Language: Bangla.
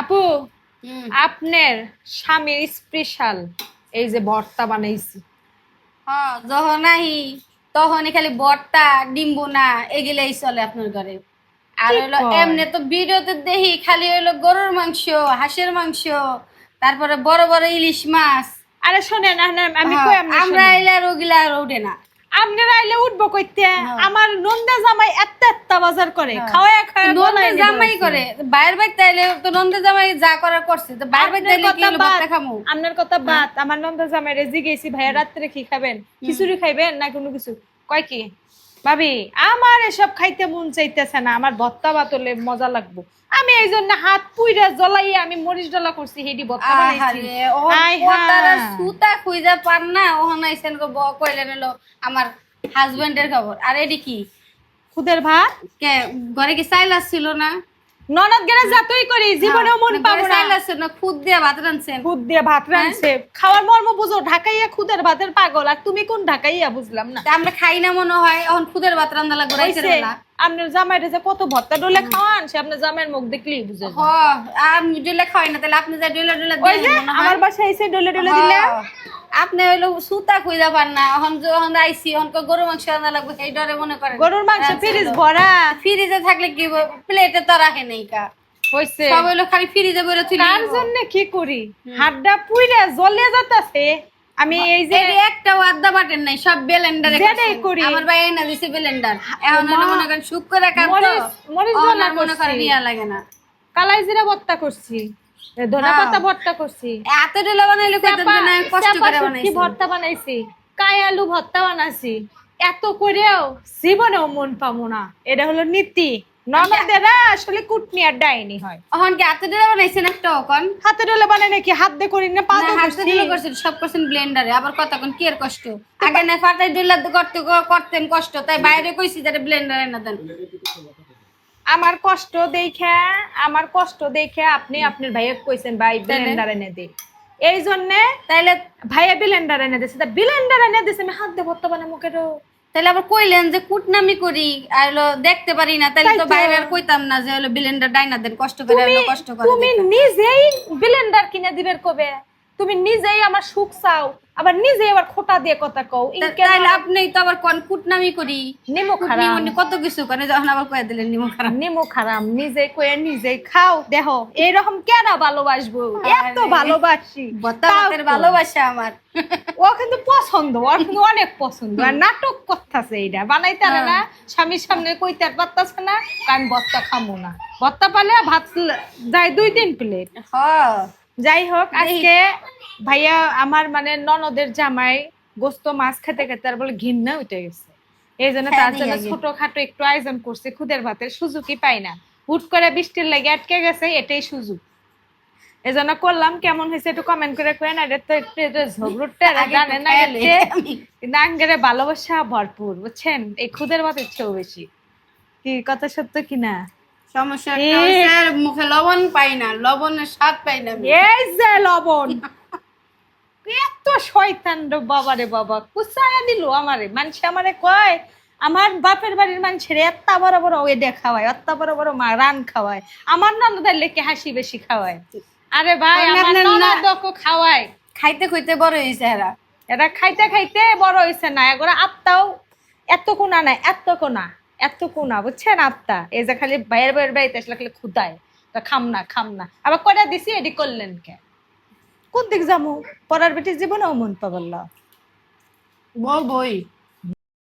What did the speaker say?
আপু আপনার স্বামীর স্পেশাল এই যে ভর্তা বানাইছি। হ্যাঁ যখন আহি তখনই খালি বট্টা ডিম্বুনা এগুলাই চলে আপনার ঘরে। আর এমনি তো ভিডিওতে দেখি খালি হইল গরুর মাংস হাঁসের মাংস তারপরে বড় বড় ইলিশ মাছ। আরে শোনেন না, না, আমি আমরা শোনেন। এলে আর ওগুলা আর ওঠে না। আপনারা আইলে উঠবো কইতে। হ্যাঁ। আমার নন্দা জামাই এত এত বাজার করে। খাওয়া খাওয়া নন্দা জামাই করে। বাইরের বাড়ি তাইলে তো নন্দা জামাই যা করার করছে তো বাইরের বাড়ি তাইলে কি খামু আপনার কথা বাদ আমার নন্দা জামাই রে জিগেছি ভাইয়া রাত্রে কি খাবেন? খিচুড়ি খাইবেন না কোনো কিছু? কয় কি? ভাবি আমার এসব খাইতে মন চাইতেছে না আমার ভত্তা বাতলে মজা লাগবো। আমি এই জন্য হাত পুইরা জ্বলাই আমি মরিচ ডলা করছি হেডি ভত্তা বানাইছি। আহারে। সুতা খুইজা পার না ওহন আইছেন গো ব- কইলেন হলো আমার হাজবেন্ডের খবর। আর এডি কি? খুদের ভাত? কে ঘরে কি চাইল ছিল না? ননদ গেলে যতই করি জীবনেও মন পাবো না। না খুদ দিয়ে ভাত রানছেন খুদ দিয়ে ভাত রাঁধছে। খাওয়ার মর্ম বুঝো ঢাকাইয়া খুদের ভাতের পাগল। আর তুমি কোন ঢাকাইয়া বুঝলাম না? আমরা খাই না মনে হয় এখন খুদের ভাত রান্না লাগবে হইছে, বেলা। আপনার জামাইরে যে কত ভর্তা ডলে খাওয়ান সে আপনার জামাইয়ের মুখ দেখলেই বুঝে হ আমি ডুলে খাই না তাহলে আপনি যা ডুলে ডুলে মনে হয়। আমার বাসায় এসে ডলে ডলে দিলে? হ্যাঁ। আপনি হইল সুতা খুঁজা পান না এখন যখন আইসি এখন কই গরু মাংস লাগবে সেই ডরে মনে করেন। গরুর মাংস ফ্রিজ ভরা। ফ্রিজে থাকলে কি প্লেটে তো রাখে নেই কা। হইছে। সব হইল খালি ফ্রিজে বইরে জন্য কি করি? হাড্ডা পুইরা জ্বলে যাতাছে। আমি এই যে একটা আদা বাটেন নাই সব ব্লেন্ডারে যেটাই করি। আমার ভাই না দিছে ব্লেন্ডার এখন মনে করেন শুক করে কাটতো মরিচ- মরিচ মনে করেন। ইয়া লাগে না। কালাই জিরা ভর্তা করছি। ধনা পাতা ভর্তা করছি। এত ডিলা বানাইলে কইতেন যে না কষ্ট করে বানাইছি। ভর্তা বানাইছি? কাই আলু ভর্তা বানাইছি? এত করেও জীবনেও মন পাবো না। এটা হলো নীতি। ননদেরা আসলে কুটনি আর ডাইনি হয়। এখন কি এত ডিলা বানাইছেন একটা কোন হাতে ডলে বানাই নাকি হাত দিয়ে করি না পা দিয়ে হাতে করছি। করছেন সব করছেন ব্লেন্ডারে। আবার কতক্ষণ কি এর কষ্ট? আগে না ফাটাই ডিলা করতে করতেন কষ্ট তাই বাইরে কইছি যে ব্লেন্ডারে না দেন। আমার কষ্ট দেখে আমার কষ্ট দেখে আপনি আপনার ভাইয়া কইছেন ভাই ব্লেন্ডার এনে দে। এই জন্য তাইলে ভাইয়া বিলেন্ডার এনে দিছে। তা বিলেন্ডার এনে দিছে আমি হাত দিয়ে ভর্তা বানাই মুখে তাইলে আবার কইলেন যে কুটনামি করি আর হলো দেখতে পারি না তাইলে তো। বাইরে আর কইতাম না যে হলো বিলেন্ডার ডাইনা দেন কষ্ট করে আর হলো কষ্ট করে তুমি নিজেই বিলেন্ডার কিনে দিবের কবে? তুমি নিজেই আমার সুখ চাও আবার নিজে আবার খোটা দিয়ে কথা কও। তা- তাহলে আপনি তো আবার কোন কুটনামি করি? নিমু খারাপ কুটনি কত কিছু করে যখন আবার কয়ে দিলেন নিমো খারাপ নিমু খারাপ নিজে কয়ে নিজেই খাও। দেহ এইরকম কেন ভালোবাসবো? এত ভালোবাসি। তাও ভালোবাসা আমার। ও কিন্তু পছন্দ ওর কিন্তু অনেক পছন্দ। আর নাটক করতেছে এইটা বানাইতে পারে না স্বামীর সামনে কইতে আর পারতাছে না আমি বত্তা খামো না। বত্তা পালে ভাত যায় দুই তিন প্লেট। হ। যাই হোক আজকে ভাইয়া আমার মানে ননদের জামাই গোস্ত মাছ খেতে খেতে আর বলে ঘিন্না উঠে গেছে। এই জন্য তার হ্যাঁ, জন্য নিয়ে ছোটখাটো একটু আয়োজন করছে খুদের ভাতের সুযোগই পাই না। হুট করে বৃষ্টির লাগে আটকে গেছে এটাই সুযোগ এই জন্য করলাম কেমন হয়েছে একটু কমেন্ট করে কেন এটা তো একটু এটা ঝগড়ুটে জানে না আঙ্গেরে ভালোবাসা ভরপুর বুঝছেন? এই খুদের ভাতের চেয়েও বেশি। কি কথা সত্য কিনা? সমস্যা একটা মুখে লবণ পাই না লবণের স্বাদ পাই না এই যে লবণ। এত শয়তান রে বাবা রে বাবা কুচায়া দিল আমারে। মানুষ আমারে কয় আমার বাপের বাড়ির মানুষের এত বড় বড় ওয়েডে খাওয়ায় এত বড় বড় মা রান খাওয়ায় আমার ননদের লেকে হাসি বেশি খাওয়ায়। আরে ভাই তাহলে আমার ননদকে খাওয়ায়। খাইতে খাইতে বড় হয়েছে এরা। এরা খাইতে খাইতে বড় হয়েছে না এগুলো আত্মাও এত কোনা নাই এত কোনা। এত কোনা বুঝছেন? আত্মা। এই যে খালি বাইরের বাইরের বাড়িতে আসলে খালি খুদায় খাম না খাম না। আবার কটা দিছি, এডি করলেন কে? কোন দিক যাব? পড়ার বেটির জীবনেও মন পাবল বল বই।